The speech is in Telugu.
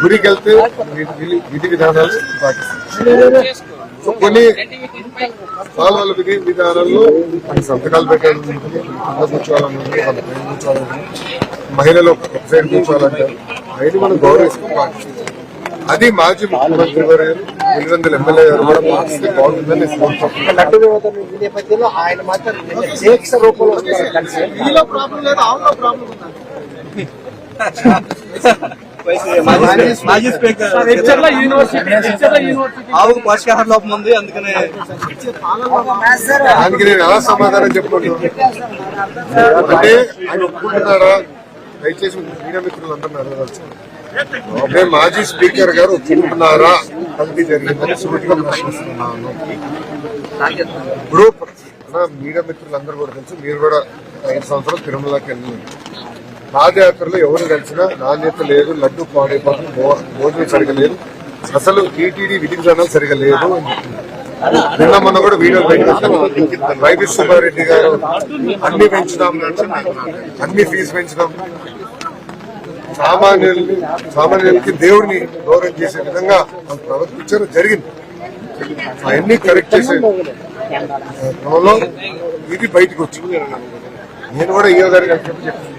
గుడికి వెళ్తే విధి- విధి- విధి విధానాలు పాటిస్తాను సో కొన్ని వాళ్ళ విధి విధానాల్లో కొన్ని సంతకాలు పెట్టాలి కూర్చోవాలని ఉంటుంది, వాళ్ళ పైన కూర్చోవాలని. మహిళలు ఒక సైడ్ కూర్చోవాలంటారు అవన్నీ మనం గౌరవిస్తూ పాటిస్తాం. అది మాజీ ముఖ్యమంత్రి గారు పులివెందుల ఎమ్మెల్యే గారు కూడా పాటిస్తే బాగుంటుందని నేపథ్యంలో ఆయన మాత్రం రూపంలో వస్తున్నారు కలిసి. మాజీ స్పీకర్ ఆవుకు పోషకాహార లోపం ఉంది అందుకనే దానికి నేను ఎలా సమాధానం చెప్పుకుంటున్నాను అంటే ఆయన ఒప్పుకుంటున్నారా? దయచేసి మీడియా మిత్రులు అంటున్నారు అంటే మాజీ స్పీకర్ గారు ఒప్పుకుంటున్నారా? కల్తీ జరిగిందని సూటిగా ప్రశ్నిస్తున్నాను. ఇప్పుడు మన మీడియా మిత్రులందరూ కూడా తెలుసు మీరు కూడా ఐదు సంవత్సరాలు తిరుమలకి వెళ్ళి పాదయాత్రలో ఎవరు కలిసినా నాణ్యత లేదు లడ్డు పాడైపోతుంది భో- భోజనం సరిగా లేదు అసలు టీటీడీ విధి విధానం సరిగా లేదు నిన్న మొన్న కూడా వీడియో వైవి సుబ్బారెడ్డి గారు అన్ని పెంచుదాం అన్ని ఫీజు పెంచుదాం. సామాన్యుల్ని సామాన్యులకి దేవుడిని గౌరవం చేసే విధంగా ప్రవర్తించడం జరిగింది. అవన్నీ కరెక్ట్ చేసే క్రమంలో ఇది బయటకు వచ్చింది. నేను కూడా ఈయో గారికి చెప్పి చెప్పాను